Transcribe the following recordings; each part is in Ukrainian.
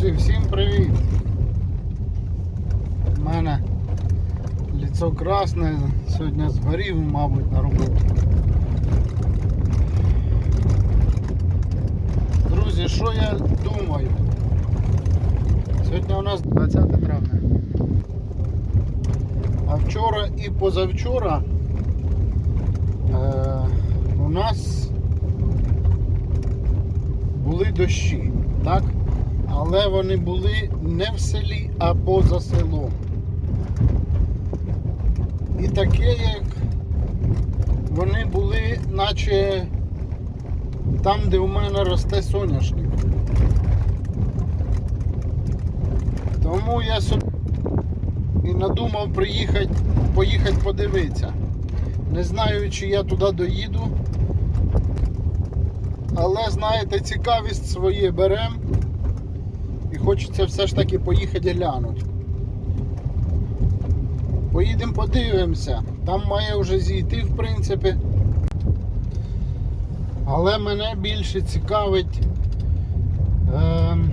Друзі, всім привіт! У мене лицо красне, сьогодні згорів, мабуть, на роботу. Друзі, що я думаю? Сьогодні у нас 20 травня. А вчора і позавчора е, у нас були дощі, так? Але вони були не в селі, а поза селом. І таке, як вони були, наче там, де у мене росте соняшник. Тому я собі і надумав приїхати, поїхати подивитися. Не знаю, чи я туди доїду. Але знаєте, цікавість своє берем. І хочеться все ж таки поїхати глянути. Поїдемо подивимося. Там має вже зійти, в принципі. Але мене більше цікавить. ем,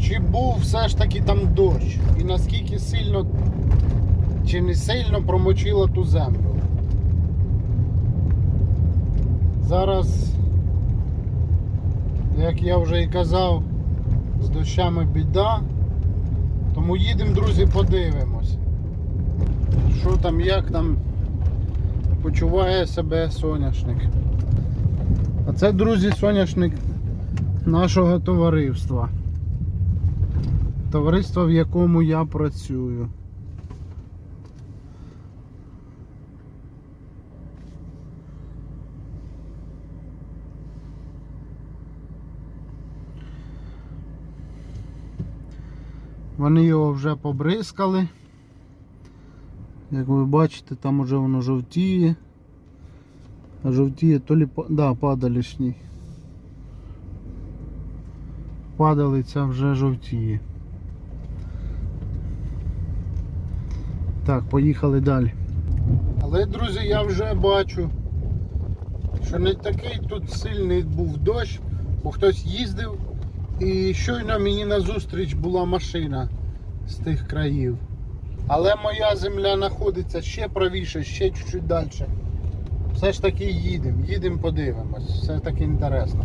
чи був все ж таки там дощ? І наскільки сильно чи не сильно промочило ту землю? Зараз, як я вже і казав, з дощами біда. Тому їдемо, друзі, подивимось. Що там, як там почуває себе соняшник. А це, друзі, соняшник нашого товариства. Товариство, в якому я працюю. Вони його вже побризкали. Як ви бачите, там уже воно жовтіє. А жовтіє то па- да, падалішній. Падалиця вже жовтіє. Так, поїхали далі. Але, друзі, я вже бачу, що не такий тут сильний був дощ, бо хтось їздив і щойно мені назустріч була машина з тих країв. Але моя земля знаходиться ще правіше, ще чуть-чуть далі. Все ж таки їдемо, їдемо подивимось. Все таки інтересно.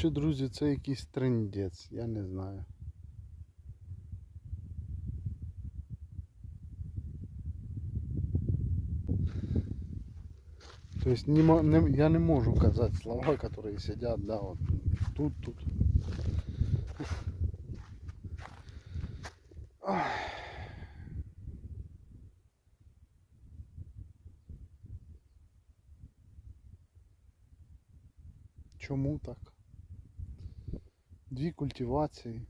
Коротше, друзі, це якийсь трендець, я не знаю. То есть не, не, я не можу казати слова, которые сидять, да, вот тут, тут. Чому так? Дві культивації.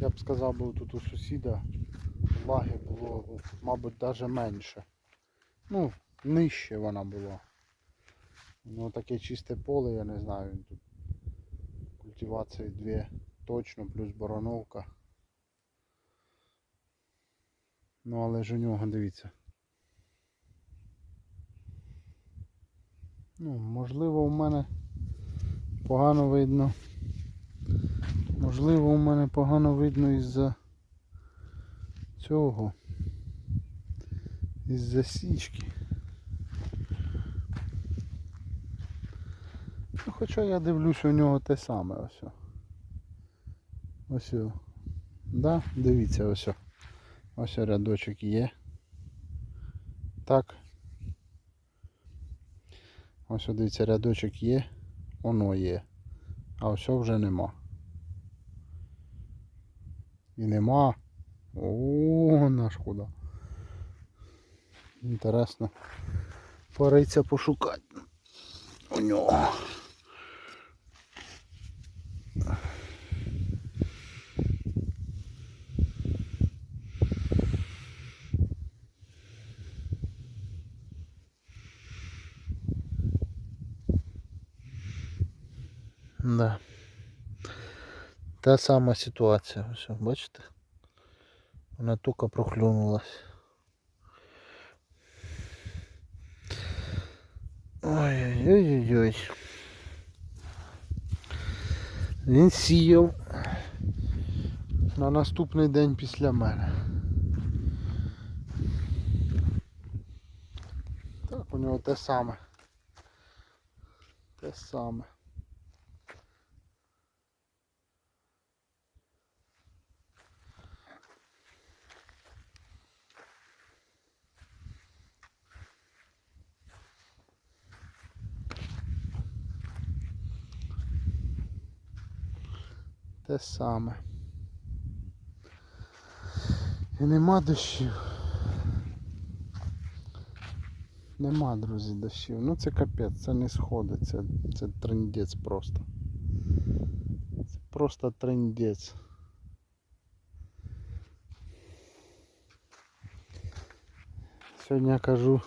Я б сказав, бо тут у сусіда влаги було, мабуть, навіть менше. Ну, нижче вона була. Ну таке чисте поле, я не знаю. Тут культивації дві точно, плюс бороновка. Ну але ж у нього дивіться. Ну, можливо, у мене погано видно. Можливо, у мене погано видно із-за цього. Із-за січки. Ну, хоча я дивлюсь, у нього те саме ось. Ось. Да, дивіться ось. Ось рядочок є. Так. Ось дивіться, рядочок є, воно є. А ось вже нема. І нема. О, наш куди. Інтересно. Пориться пошукати. У нього. Да. Та сама ситуація. Ось, бачите? Вона тільки прохлюнулась. Ой-ой-ой-ой. Він сіяв на наступний день після мене. Так, у нього те саме. Те саме. Те саме. І нема дощів. Нема, друзі, дощів. Ну це капець, це не сходить, це, це трендець просто. Це просто трендець. Сьогодні я кажу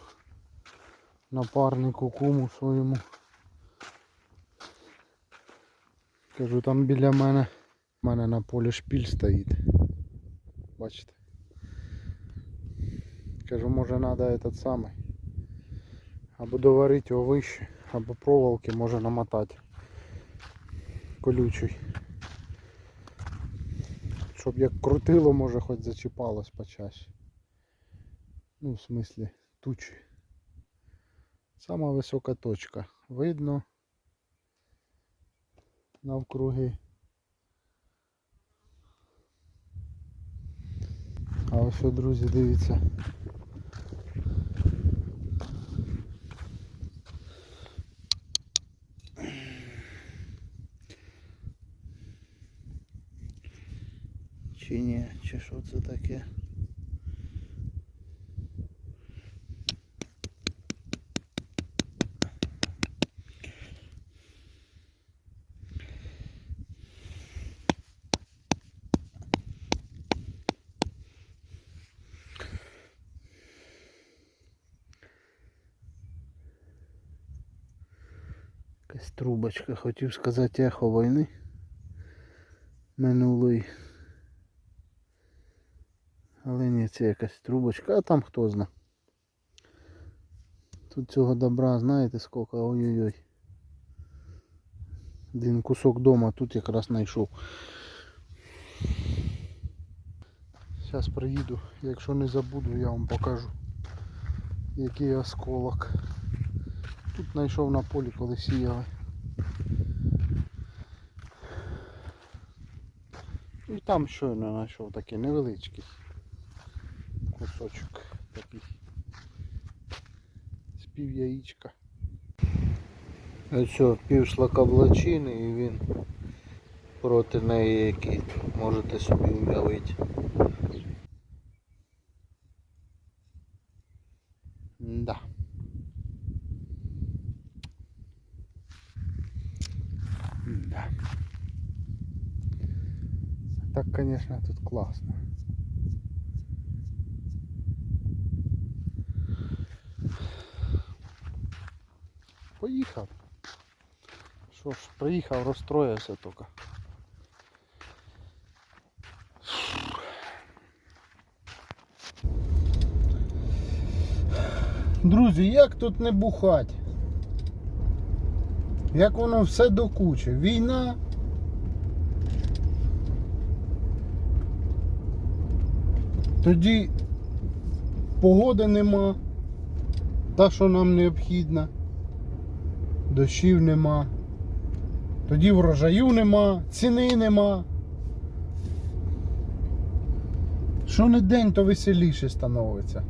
напарнику куму своєму. Кажу, там біля мене, в мене на полі шпіль стоїть. Бачите? Кажу, може треба этот самий. Або доварити його вище, або проволоки може намотати. Колючий. Щоб як крутило, може хоч зачіпалось почаще. Ну, в смислі, тучі. Сама висока точка. Видно навкруги. А ось що, друзі, дивіться. Чи ні, чи що це таке? Якась трубочка, хотів сказати ехо війни минулої. Але ні, це якась трубочка, а там хто зна. Тут цього добра, знаєте скільки? Ой-ой-ой. Один кусок дома тут якраз знайшов. Зараз приїду, якщо не забуду, я вам покажу який осколок. Тут знайшов на полі, коли сіяли. І там щойно знайшов такий невеличкий кусочок такий з пів яєчка. Ось пів шлакоблачини і він проти неї який можете собі уявити. Да. Да. Конечно, тут классно. Поїхав. Що ж, приїхав, розстроївся тільки. Друзі, як тут не бухать? Як воно все до кучі? Війна. Тоді погоди нема, та, що нам необхідна, дощів нема, тоді врожаю нема, ціни нема. Що не день, то веселіше становиться.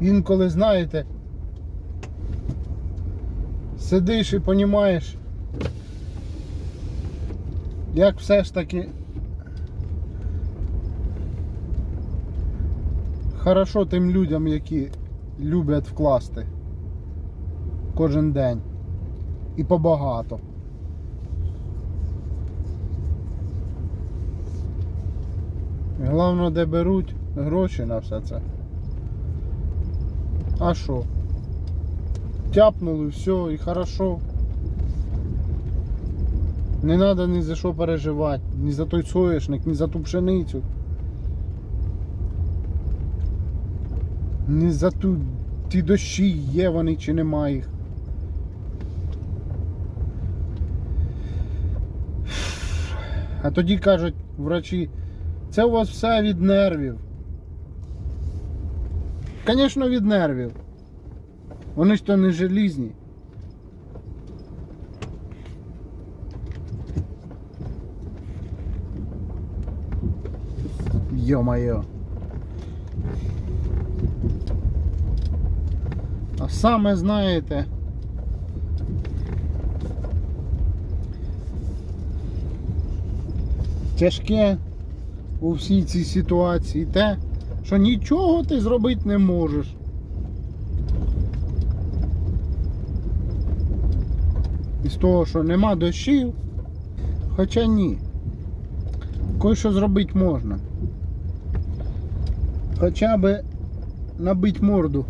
Інколи, знаєте, сидиш і понімаєш, як все ж таки хорошо тим людям, які люблять вкласти кожен день і побагато. Головне, де беруть гроші на все це. А що? тяпнули, все, і хорошо. Не треба ні за що переживати, ні за той соєшник, ні за ту пшеницю. Ні за ту ті дощі, є вони чи нема їх. А тоді кажуть врачі, це у вас все від нервів. Звісно, від нервів. Вони ж то не желізні. Йо-моє. А саме знаєте. Тяжке у всій цій ситуації те, що нічого ти зробити не можеш. Із того, що нема дощів, хоча ні. Кое-що зробити можна. Хоча би набити морду.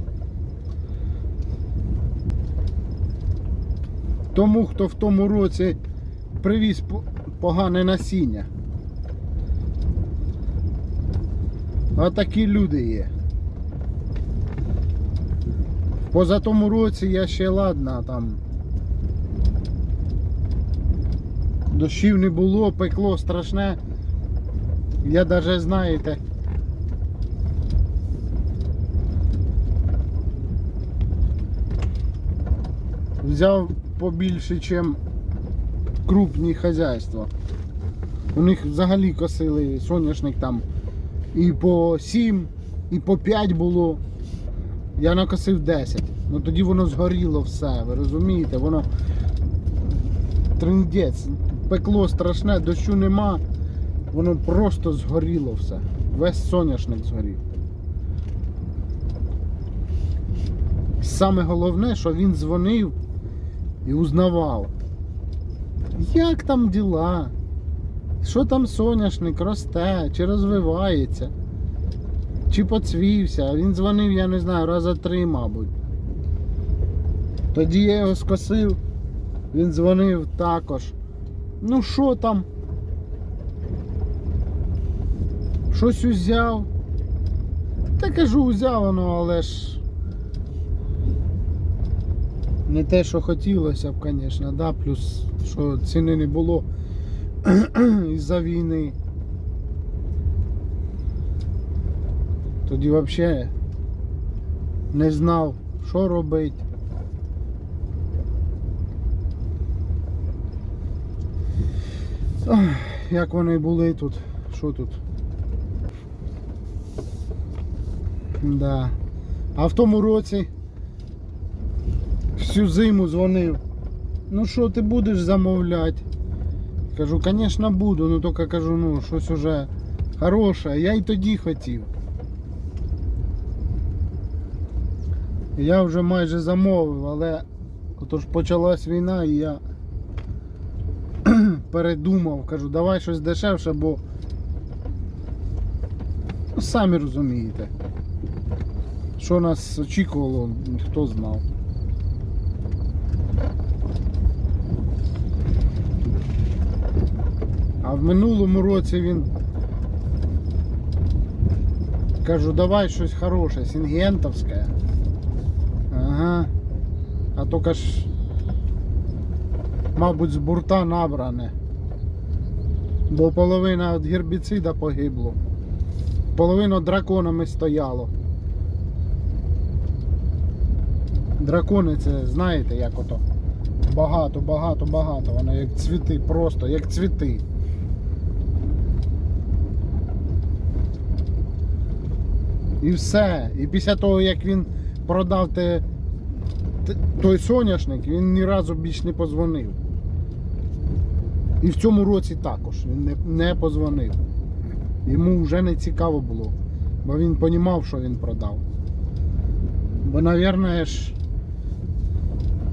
Тому, хто в тому році привіз погане насіння. А такі люди є. Поза тому році я ще ладна там. Дощів не було, пекло страшне. Я навіть знаєте. Взяв побільше, ніж крупні хазяйства. У них взагалі косили соняшник там і по 7, і по 5 було. Я накосив 10. Ну тоді воно згоріло все, ви розумієте? Воно триндець, пекло страшне, дощу нема, воно просто згоріло все. Весь соняшник згорів. Саме головне, що він дзвонив і узнавав. Як там діла? Що там соняшник росте, чи розвивається, чи поцвівся. Він дзвонив, я не знаю, раза три, мабуть. Тоді я його скосив, він дзвонив також. Ну що там? Щось узяв. Та кажу, узяв воно, але ж. Не те, що хотілося б, звісно, да? плюс що ціни не було із-за війни. Тоді взагалі не знав, що робити. Як вони були тут, що тут? Да. А в тому році всю зиму дзвонив. Ну що ти будеш замовляти? Кажу, звісно буду, ну тільки кажу, ну щось уже хороше, я й тоді хотів. Я вже майже замовив, але отож почалась війна і я передумав, кажу, давай щось дешевше, бо ну, самі розумієте, що нас очікувало, ніхто знав. А в минулому році він кажу, давай щось хороше, сінгентовське. Ага. А тільки ж, мабуть, з бурта набране. Бо половина від гербіцида погибло. Половина драконами стояло. Дракони це знаєте як ото. Багато, багато, багато. Воно як цвіти, просто як цвіти. І все. І після того, як він продав те, той соняшник, він ні разу більш не позвонив. І в цьому році також він не, не позвонив. Йому вже не цікаво було, бо він розумів, що він продав. Бо, мабуть, ж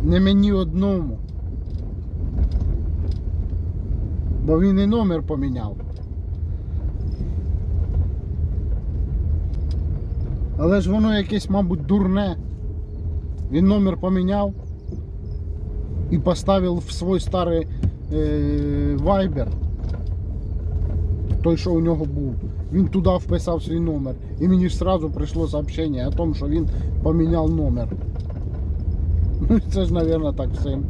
не мені одному. Бо він і номер поміняв. Але ж воно якесь, мабуть, дурне. Він номер поміняв, и поставил в свой старий е, Viber. Той, що у нього був. Він туди вписав свій номер. І мені ж сразу прийшло сообщення о том, що він поміняв номер. Ну, це ж, мабуть, так всім.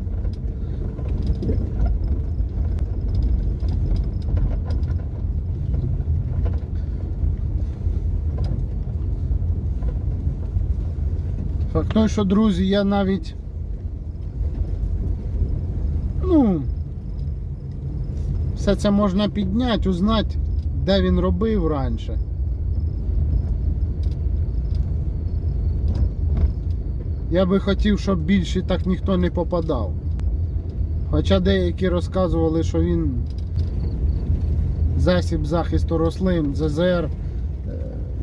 Факт той, що, друзі, я навіть. Ну. Все це можна підняти, узнати, де він робив раніше. Я би хотів, щоб більше так ніхто не попадав. Хоча деякі розказували, що він засіб захисту рослин, ЗЗР,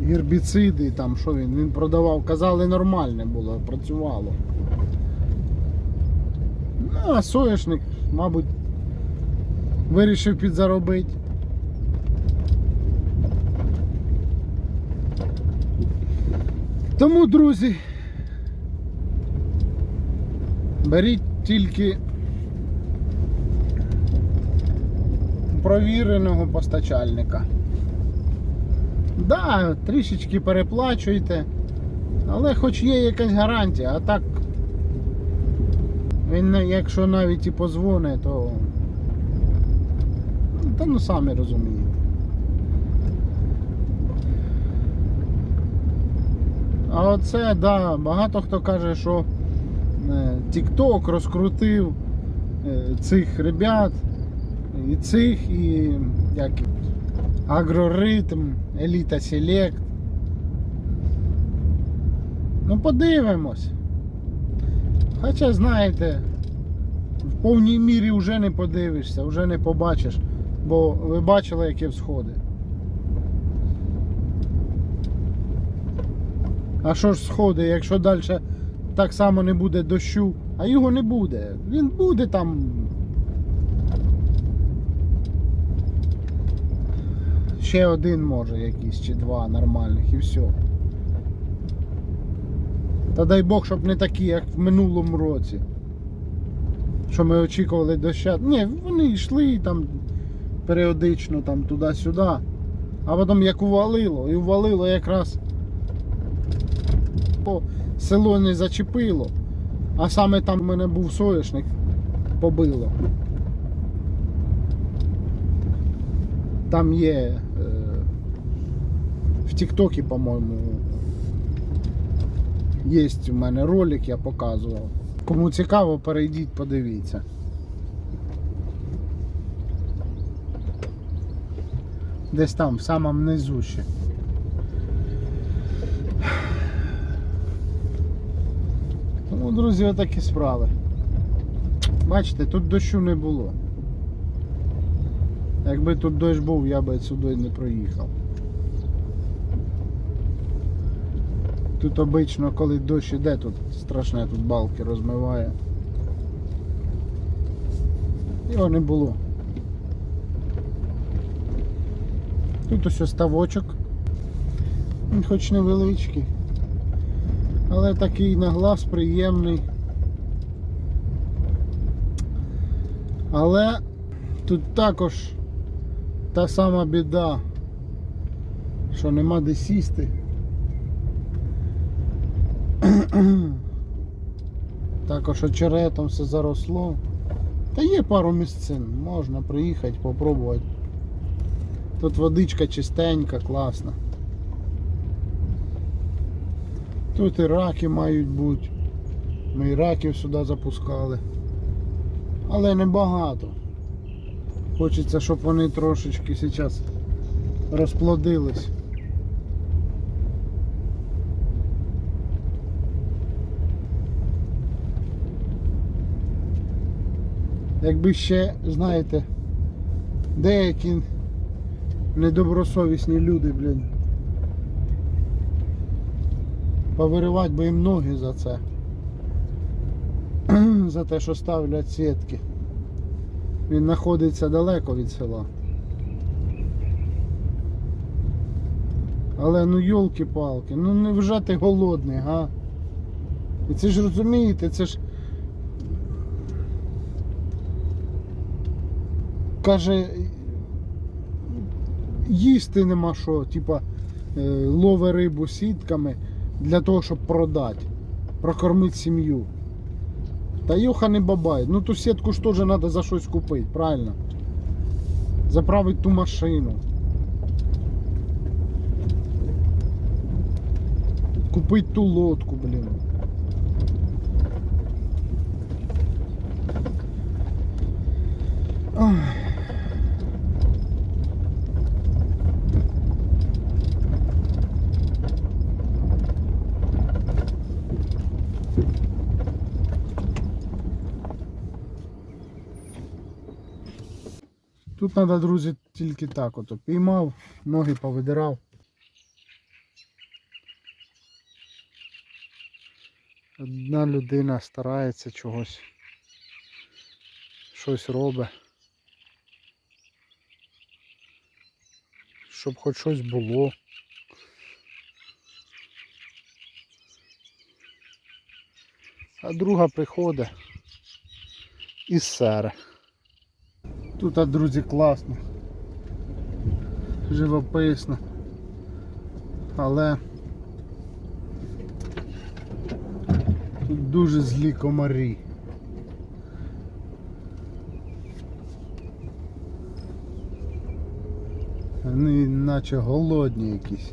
гербіциди, там що він, він продавав. Казали, нормальне було, працювало. Ну, а соняшник, мабуть, вирішив підзаробити. Тому, друзі, беріть тільки провіреного постачальника. Да, трішечки переплачуйте, але хоч є якась гарантія, а так він якщо навіть і позвонить, то. ну, Та ну самі розумієте. А оце, да, багато хто каже, що е, TikTok розкрутив е, цих ребят, і цих, і як агроритм, еліта Селект. Ну подивимось. Хоча, знаєте, в повній мірі вже не подивишся, вже не побачиш, бо ви бачили, які всходи. А що ж сходи, якщо далі так само не буде дощу, а його не буде. Він буде там. Ще один може якийсь чи два нормальних і все. Та дай Бог, щоб не такі, як в минулому році. Що ми очікували доща. Ні, вони йшли там періодично там туди-сюди. А потім як увалило, і увалило якраз по село не зачепило. А саме там в мене був соняшник, побило. Там є в Тіктокі, по-моєму, є у мене ролик, я показував. Кому цікаво, перейдіть, подивіться. Десь там, в самому низу ще. Тому, друзі, отакі справи. Бачите, тут дощу не було. Якби тут дощ був, я би сюди не проїхав. Тут обично, коли дощ іде, тут страшне, тут балки розмиває. Його не було. Тут ось ставочок. Він хоч невеличкий. Але такий на глаз приємний. Але тут також та сама біда, що нема де сісти. Також очеретом все заросло. Та є пару місцин, можна приїхати, попробувати. Тут водичка чистенька, класна. Тут і раки мають бути. Ми і раків сюди запускали. Але небагато. Хочеться, щоб вони трошечки зараз розплодились. Якби ще, знаєте, деякі недобросовісні люди, блін. Повиривати би їм ноги за це. за те, що ставлять сітки. Він знаходиться далеко від села. Але ну йолки-палки, ну невже ти голодний, га? І це ж розумієте, це ж каже, їсти нема що, типа е, лове рибу сітками для того, щоб продати, прокормити сім'ю. Та Йоха не бабай. Ну ту сітку ж теж треба за щось купити, правильно? Заправити ту машину. Купити ту лодку, блін. Ах. Тут треба, друзі, тільки так ото. Піймав, ноги повидирав. Одна людина старається чогось. Щось робить. Щоб хоч щось було. А друга приходить і сере. Тут, друзі, класно. Живописно. Але тут дуже злі комарі. Вони наче голодні якісь.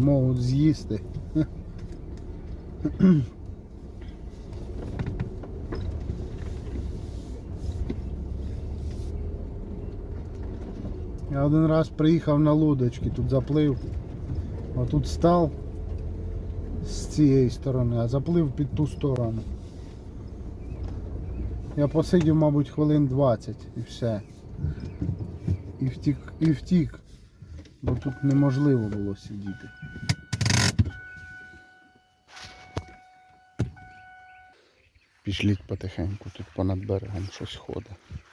Можуть з'їсти. Один раз приїхав на лодочки, тут заплив, а тут став з цієї сторони, а заплив під ту сторону. Я посидів, мабуть, хвилин 20 і все. І втік, і втік, бо тут неможливо було сидіти. Пішліть потихеньку, тут понад берегом щось ходить.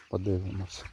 Подивимося.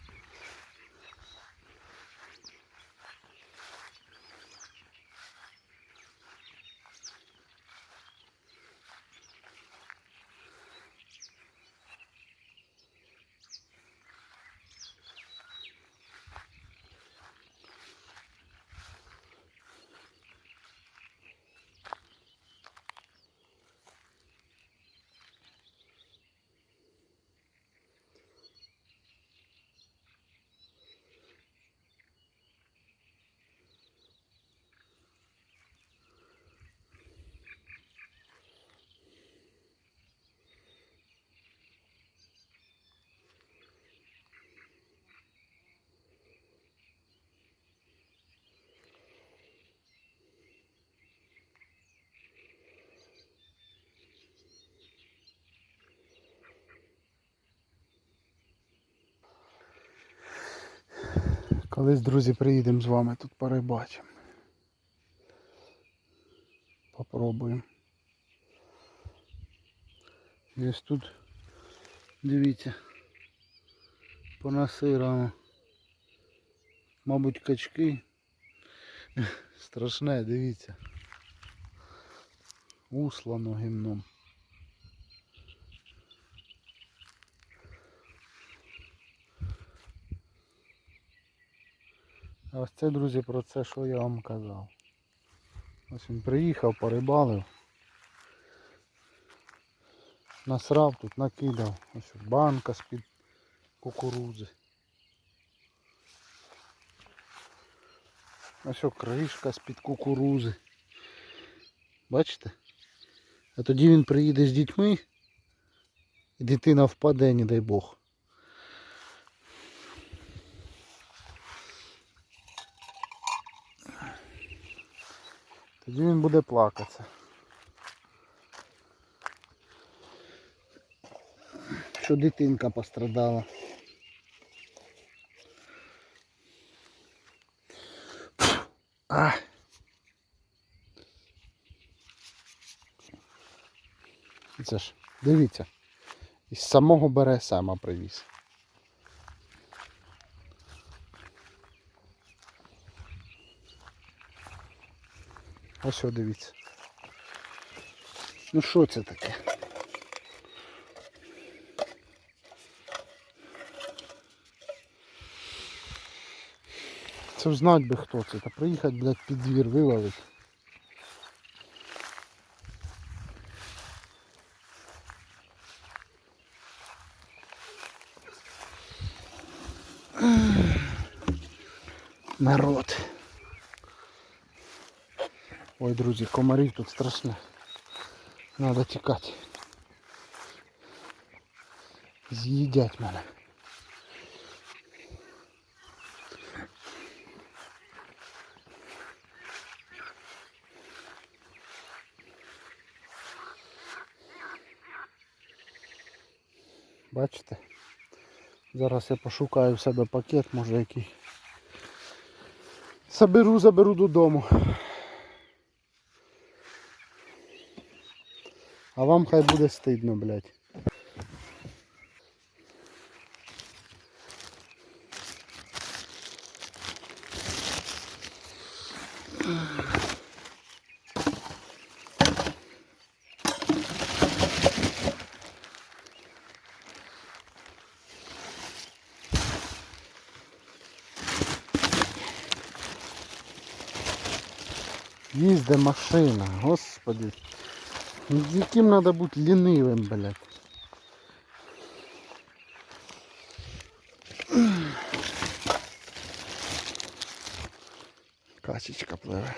Колись, друзі, приїдемо з вами тут порибачимо. Попробуємо. І ось тут, дивіться, понасирано. Мабуть, качки. Страшне, дивіться. Услано гімном. Ось це, друзі, про це, що я вам казав. Ось він приїхав, порибалив. Насрав тут, накидав. Ось банка з-під кукурудзи. Ось кришка з-під кукурузи. Бачите? А тоді він приїде з дітьми і дитина впаде, не дай Бог. Тоді він буде плакатися. Що дитинка пострадала. А. Це ж, дивіться, із самого бересема привіз. Ось о, дивіться. Ну що це таке? Це знати би хто це. Та приїхати, блядь, під двір вивалить. Народ. Ой, друзі, комарів тут страшно. Надо тікати. З'їдять мене. Бачите? Зараз я пошукаю в себе пакет, може який. Заберу, заберу додому. А вам хай буде стидно, блядь. Їзде машина, господи. Ну, Яким треба бути лінивим, блядь. Качечка пливе.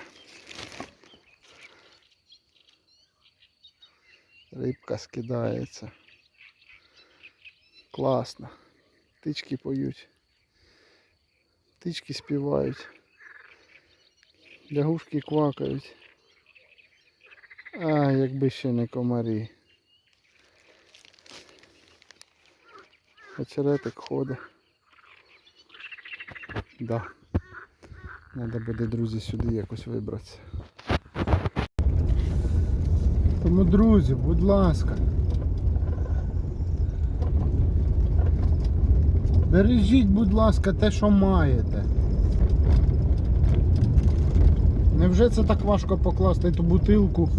Рибка скидається. Класно. Птички поють. Птички співають. Лягушки квакають. А, якби ще не комарі. Очеретик ходить. Да. Треба буде, друзі, сюди якось вибратися. Тому, друзі, будь ласка. Бережіть, будь ласка, те, що маєте. Невже це так важко покласти ту бутилку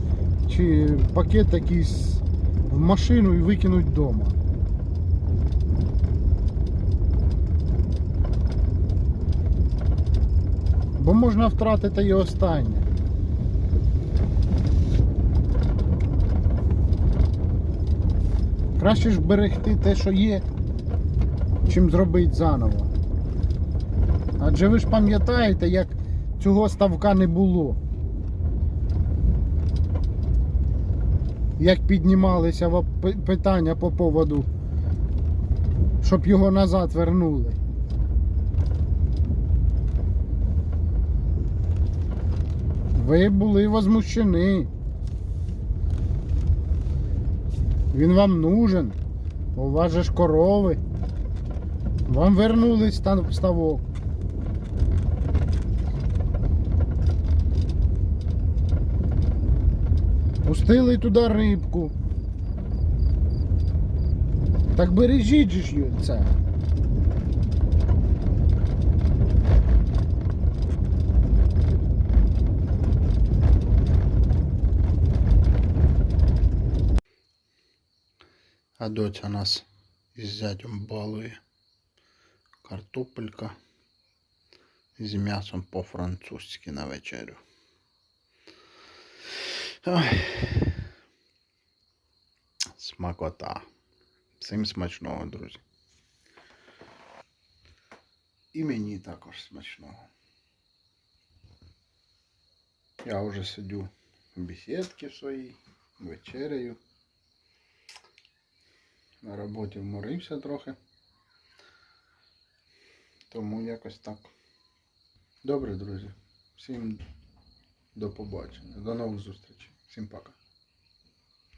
чи пакет якийсь в машину і викинути вдома? Бо можна втратити і останнє. Краще ж берегти те, що є, чим зробити заново. Адже ви ж пам'ятаєте, як цього ставка не було. Як піднімалися питання по поводу, щоб його назад вернули. Ви були возмущені. Він вам нужен. У вас же ж корови. Вам вернули ставок. Пустили туди рибку. Так бережіть же ж її це. А доця нас із зятем балує. Картопелька з м'ясом по-французьки на вечерю. Смакота. Всім смачного, друзі. І мені також смачного. Я вже сидю в бесідці своїй, вечерею. На роботі вморився трохи. Тому якось так. Добре, друзі. Всім до побачення. До нових зустрічей. Всім пока.